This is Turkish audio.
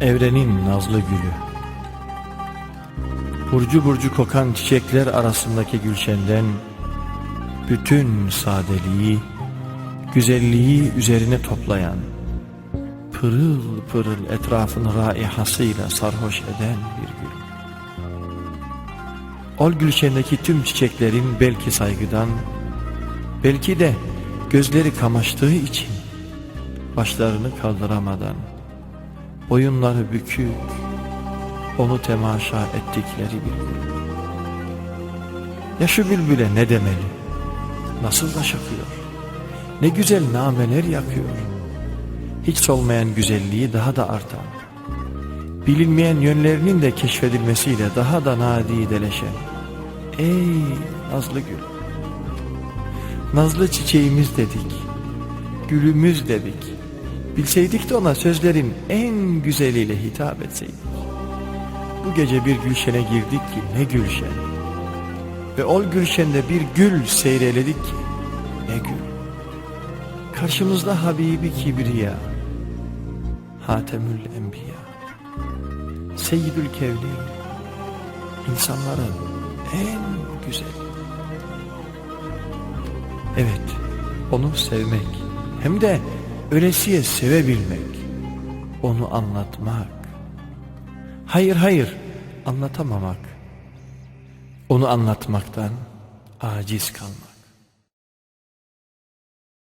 Evrenin nazlı gülü. Burcu burcu kokan çiçekler arasındaki gülşenden Bütün sadeliği, güzelliği üzerine toplayan Pırıl pırıl etrafını raihasıyla sarhoş eden bir gül. Ol gülşendeki tüm çiçeklerin belki saygıdan Belki de gözleri kamaştığı için Başlarını kaldıramadan Boyunları bükük Onu temaşa ettikleri bir gül Ya şu bülbüle ne demeli? Nasıl da şakıyor. Ne güzel nameler yakıyor. Hiç solmayan güzelliği daha da artan Bilinmeyen yönlerinin de keşfedilmesiyle daha da nadideleşen. Ey nazlı gül! Nazlı çiçeğimiz dedik Gülümüz dedik Bilseydik de ona sözlerin en güzeliyle hitap etseydik. Bu gece bir gülşene girdik ki ne gülşen. Ve ol gülşende bir gül seyreledik ki ne gül. Karşımızda Habibi Kibriya Hatemül Enbiya. Seyyidül Kevni insanların en güzeli. Evet onu sevmek hem de ölesiye sevebilmek onu anlatmak. Hayır hayır anlatamamak. Onu anlatmaktan aciz kalmak